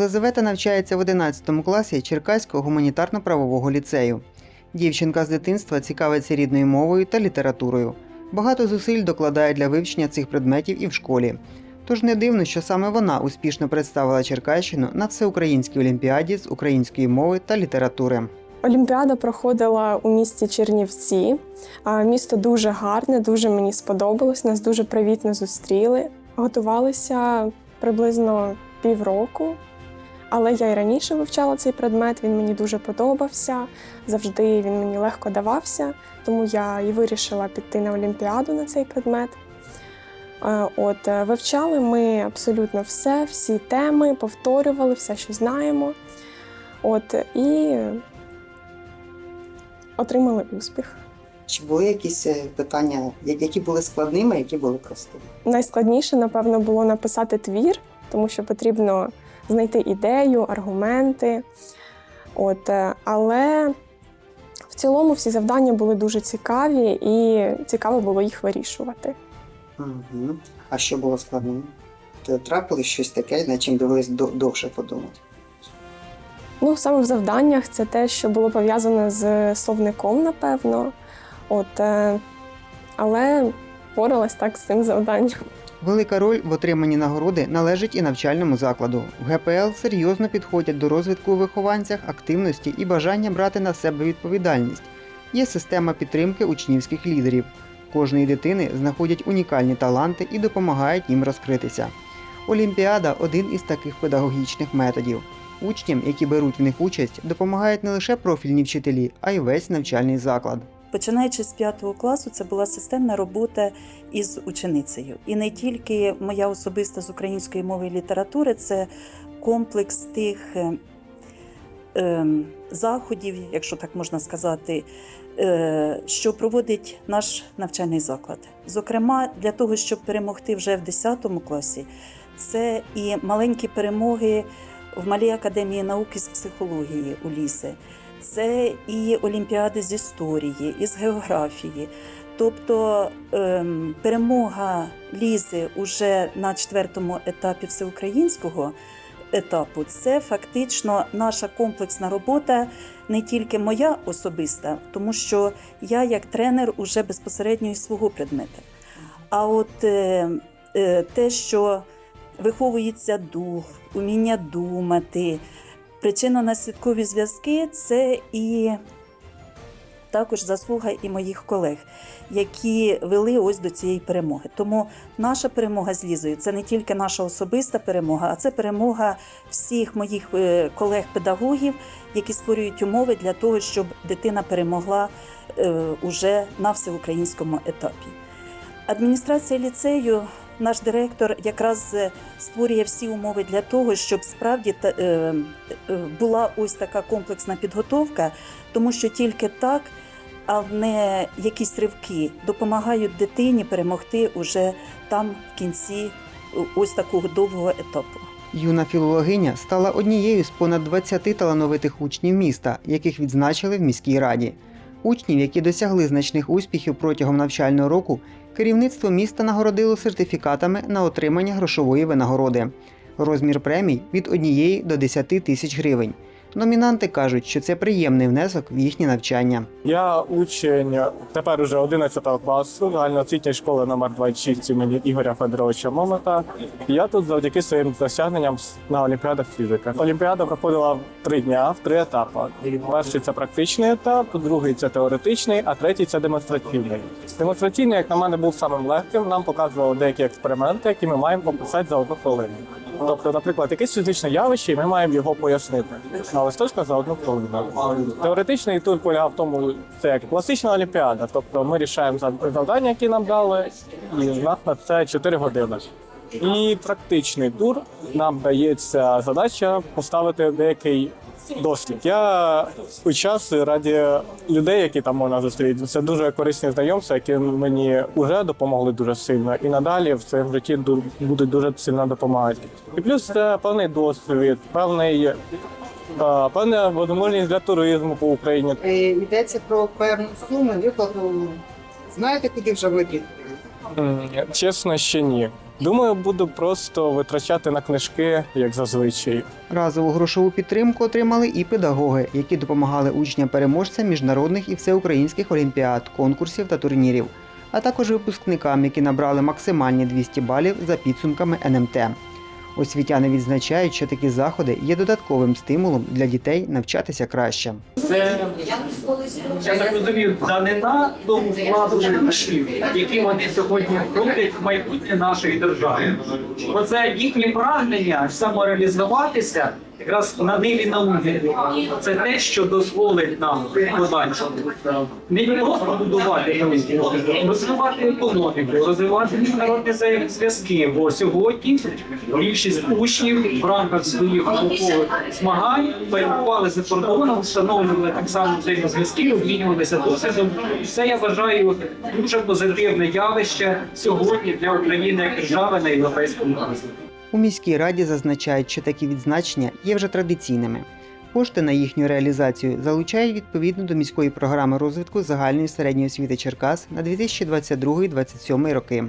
Єлизавета навчається в 11 класі Черкаського гуманітарно-правового ліцею. Дівчинка з дитинства цікавиться рідною мовою та літературою. Багато зусиль докладає для вивчення цих предметів і в школі. Тож не дивно, що саме вона успішно представила Черкащину на всеукраїнській олімпіаді з української мови та літератури. Олімпіада проходила у місті Чернівці. Місто дуже гарне, дуже мені сподобалось. Нас дуже привітно зустріли. Готувалися приблизно півроку. Але я і раніше вивчала цей предмет, він мені дуже подобався. Завжди він мені легко давався, тому я і вирішила піти на Олімпіаду на цей предмет. Е, От е, вивчали ми абсолютно все, всі теми, повторювали все, що знаємо. От і отримали успіх. Чи були якісь е, питання, які були складними, які були простими? Найскладніше, напевно, було написати твір, тому що потрібно знайти ідею, аргументи. От, е, але в цілому всі завдання були дуже цікаві і цікаво було їх вирішувати. Угу. А що було складним? Т- Трапилось щось таке, над чим довелось довше подумати. Ну, саме в завданнях це те, що було пов'язане з словником, напевно. От, е, але поралась так з цим завданням. Велика роль в отриманні нагороди належить і навчальному закладу. В ГПЛ серйозно підходять до розвитку у вихованцях, активності і бажання брати на себе відповідальність. Є система підтримки учнівських лідерів. Кожної дитини знаходять унікальні таланти і допомагають їм розкритися. Олімпіада один із таких педагогічних методів. Учням, які беруть в них участь, допомагають не лише профільні вчителі, а й весь навчальний заклад. Починаючи з п'ятого класу, це була системна робота із ученицею. І не тільки моя особиста з української мови і літератури, це комплекс тих е, ем, заходів, якщо так можна сказати, е, що проводить наш навчальний заклад. Зокрема, для того, щоб перемогти вже в 10 класі, це і маленькі перемоги в Малій академії науки з психології у лісе. Це і олімпіади з історії, і з географії. Тобто ем, перемога Лізи уже на четвертому етапі всеукраїнського етапу це фактично наша комплексна робота, не тільки моя особиста, тому що я як тренер уже безпосередньо із свого предмета. А от е, е, те, що виховується дух, уміння думати, причинно-наслідкові зв'язки це і також заслуга і моїх колег, які вели ось до цієї перемоги. Тому наша перемога з Лізою це не тільки наша особиста перемога, а це перемога всіх моїх е, колег-педагогів, які створюють умови для того, щоб дитина перемогла е, уже на всеукраїнському етапі. Адміністрація ліцею, наш директор, якраз е, створює всі умови для того, щоб справді та- е, е, була ось така комплексна підготовка, тому що тільки так, а не якісь ривки, допомагають дитині перемогти уже там в кінці ось такого довгого етапу. Юна філологиня стала однією з понад 20 талановитих учнів міста, яких відзначили в міській раді. Учнів, які досягли значних успіхів протягом навчального року, керівництво міста нагородило сертифікатами на отримання грошової винагороди. Розмір премій від 1 до 10 тисяч гривень. Номінанти кажуть, що це приємний внесок в їхнє навчання. Я учень тепер уже 11 класу загальноосвітньої школи номер 26 імені Ігоря Федоровича Момата. І Я тут завдяки своїм досягненням на Олімпіадах фізика. Олімпіада проходила три дня, в три етапи. Перший це практичний етап, другий це теоретичний, а третій це демонстраційний. Демонстраційний, як на мене, був самим легким. Нам показували деякі експерименти, які ми маємо описати за одну хвилину. Тобто, наприклад, якесь фізичне явище, і ми маємо його пояснити на листочка за одну хвилину. Теоретичний тур полягав в тому, це як класична олімпіада. Тобто ми рішаємо зав- завдання, які нам дали, і в нас на це 4 години. І практичний тур нам дається задача поставити деякий дослід. Я час раді людей, які там можна зустріти. Це дуже корисні знайомства, які мені вже допомогли дуже сильно, і надалі в своєму житті ду- будуть дуже сильно допомагати. І плюс це певний досвід, певний. е, Певна возможність для туризму по Україні. Е, Йдеться про певну суму виплату. Знаєте, куди вже витрати? М, Чесно, ще ні. Думаю, буду просто витрачати на книжки, як зазвичай. Разову грошову підтримку отримали і педагоги, які допомагали учням-переможцям міжнародних і всеукраїнських олімпіад, конкурсів та турнірів, а також випускникам, які набрали максимальні 200 балів за підсумками НМТ. Освітяни відзначають, що такі заходи є додатковим стимулом для дітей навчатися краще. Це я так розумію, данина тому владу глядачів, які вони сьогодні роблять в майбутнє нашої держави. Оце їхнє прагнення самореалізуватися якраз на ниві науки. Це те, що дозволить нам подальшому не просто будувати науку, розвивати економіку, розвивати міжнародні зв'язки. Бо сьогодні більшість учнів в рамках своїх наукових змагань перебували за кордоном, встановлювали так само взаємозв'язки, обмінювалися досвідом. Це я вважаю дуже позитивне явище сьогодні для України як держави на європейському ринку. У міській раді зазначають, що такі відзначення є вже традиційними. Кошти на їхню реалізацію залучають відповідно до міської програми розвитку загальної середньої освіти Черкас на 2022-2027 роки.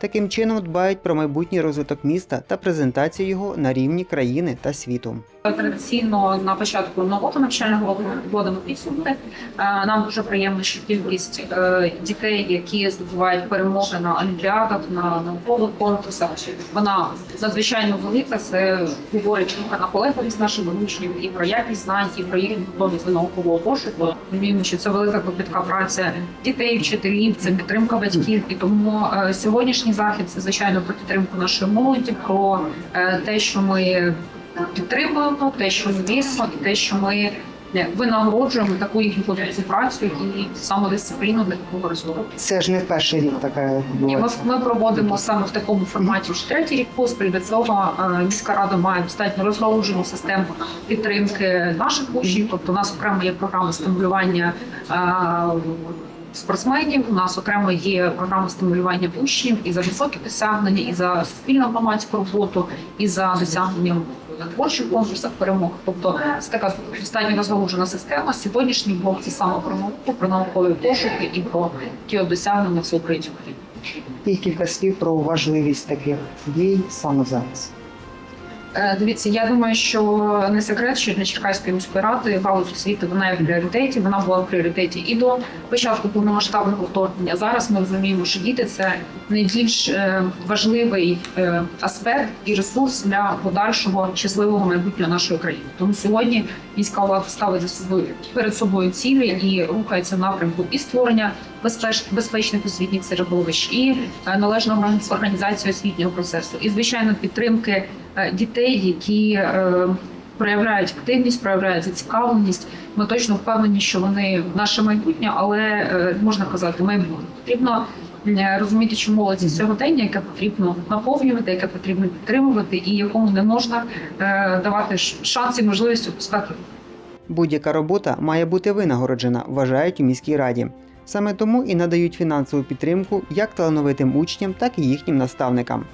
Таким чином дбають про майбутній розвиток міста та презентацію його на рівні країни та світу. Традиційно на початку нового навчального року вводимо підсумки. Е, Нам дуже приємно, що кількість е, дітей, які здобувають перемоги на олімпіадах, на наукових конкурсах, вона надзвичайно велика. Це говорить про наполегливість наших учнів, і про якість знань, і про їх готовність до наукового пошуку. Розуміємо, що це велика кропітка праця дітей, вчителів, це підтримка батьків. І тому е, сьогоднішній захід це звичайно про підтримку нашої молоді, про е, те, що ми підтримуємо те, що ми віримо, те, що ми е, винагороджуємо таку їхню працю і самодисципліну для такого розвитку. Це ж не перший рік така І ми, ми проводимо саме в такому форматі вже третій рік поспіль. Для цього е, міська рада має достатньо розгалужену систему підтримки наших учнів. Тобто у нас окремо є програма стимулювання. Спортсменів у нас окремо є програма стимулювання учнів і за високі досягнення, і за суспільну громадську роботу, і за досягнення на творчих конкурсах перемог. Тобто це така достатньо розгалужена система. Сьогоднішній блок це саме про науку, про наукові пошуки і про ті досягнення всеукраїнського рівня. І кілька слів про важливість таких дій саме зараз. Е, Дивіться, я думаю, що не секрет, що для Черкаської міської ради галузь освіти вона є в пріоритеті. Вона була в пріоритеті і до початку повномасштабного вторгнення. Зараз ми розуміємо, що діти це найбільш е, важливий е, аспект і ресурс для подальшого щасливого майбутнього нашої країни. Тому сьогодні міська влада ставить за собою перед собою цілі і рухається в напрямку і створення безпеч, безпечних освітніх середовищ, і е, належного організації освітнього процесу, і звичайно підтримки дітей, які проявляють активність, проявляють зацікавленість. Ми точно впевнені, що вони наше майбутнє, але е, можна казати, майбутнє потрібно. е, Розуміти, що молодь це сьогодення, яке потрібно наповнювати, яке потрібно підтримувати, і якому не можна е, давати шанс і можливість опускати Будь-яка робота має бути винагороджена, вважають у міській раді. Саме тому і надають фінансову підтримку як талановитим учням, так і їхнім наставникам.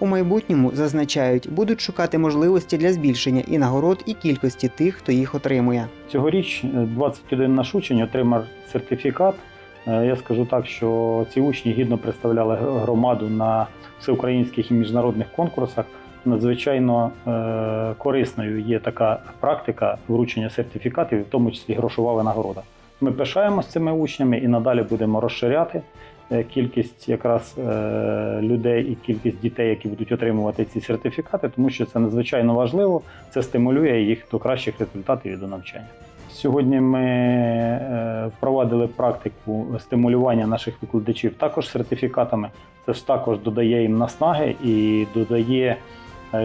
У майбутньому зазначають, будуть шукати можливості для збільшення і нагород, і кількості тих, хто їх отримує. Цьогоріч е, 21 наш учень отримав сертифікат. Е, Я скажу так, що ці учні гідно представляли громаду на всеукраїнських і міжнародних конкурсах. Надзвичайно е, корисною є така практика вручення сертифікатів, в тому числі грошова винагорода. Ми пишаємося цими учнями і надалі будемо розширяти е, кількість якраз е, людей і кількість дітей, які будуть отримувати ці сертифікати, тому що це надзвичайно важливо. Це стимулює їх до кращих результатів і до навчання. Сьогодні ми е, впровадили практику стимулювання наших викладачів також сертифікатами. Це ж також додає їм наснаги і додає, е,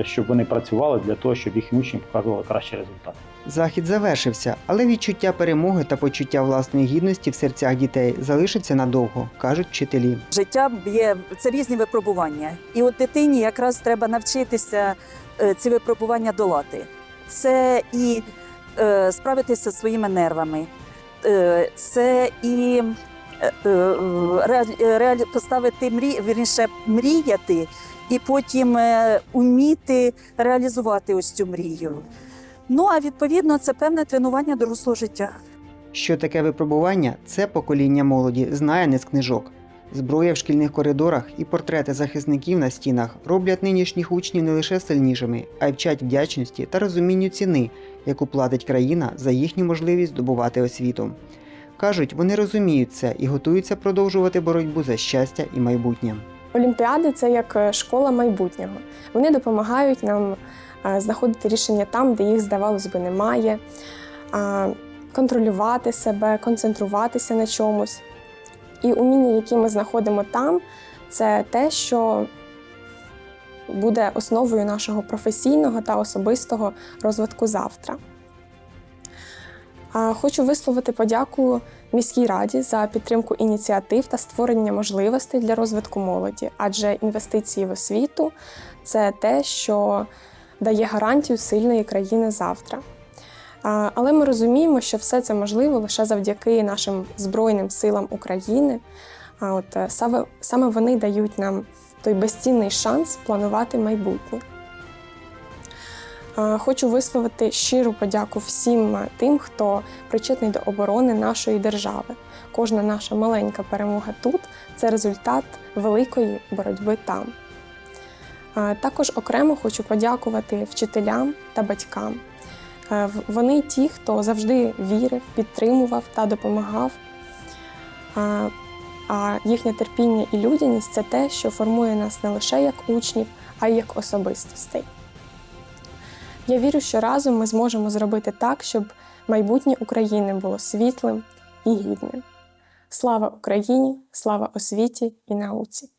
щоб вони працювали для того, щоб їхні учні показували кращі результати. Захід завершився, але відчуття перемоги та почуття власної гідності в серцях дітей залишиться надовго, кажуть вчителі. Життя є це різні випробування, і от дитині якраз треба навчитися е, ці випробування долати. Це і е, справитися зі своїми нервами, е, це і е, е, реаль- поставити мрі, вірніше, мріяти, і потім е, уміти реалізувати ось цю мрію. Ну а відповідно це певне тренування дорослого життя. Що таке випробування, це покоління молоді знає не з книжок. Зброя в шкільних коридорах і портрети захисників на стінах роблять нинішніх учнів не лише сильнішими, а й вчать вдячності та розумінню ціни, яку платить країна за їхню можливість здобувати освіту. Кажуть, вони розуміють це і готуються продовжувати боротьбу за щастя і майбутнє. Олімпіади це як е, школа майбутнього. Вони допомагають нам е, знаходити рішення там, де їх, здавалось би, немає, контролювати себе, концентруватися на чомусь. І уміння, які ми знаходимо там, це те, що буде основою нашого професійного та особистого розвитку завтра. Хочу висловити подяку міській раді за підтримку ініціатив та створення можливостей для розвитку молоді, адже інвестиції в освіту це те, що дає гарантію сильної країни завтра. Але ми розуміємо, що все це можливо лише завдяки нашим Збройним силам України. А от е, саме вони дають нам той безцінний шанс планувати майбутнє. Е, Хочу висловити щиру подяку всім тим, хто причетний до оборони нашої держави. Кожна наша маленька перемога тут це результат великої боротьби там. Е, Також окремо хочу подякувати вчителям та батькам. Е, Вони ті, хто завжди вірив, підтримував та допомагав. А їхнє терпіння і людяність це те, що формує нас не лише як учнів, а й як особистостей. Я вірю, що разом ми зможемо зробити так, щоб майбутнє України було світлим і гідним. Слава Україні! Слава освіті і науці!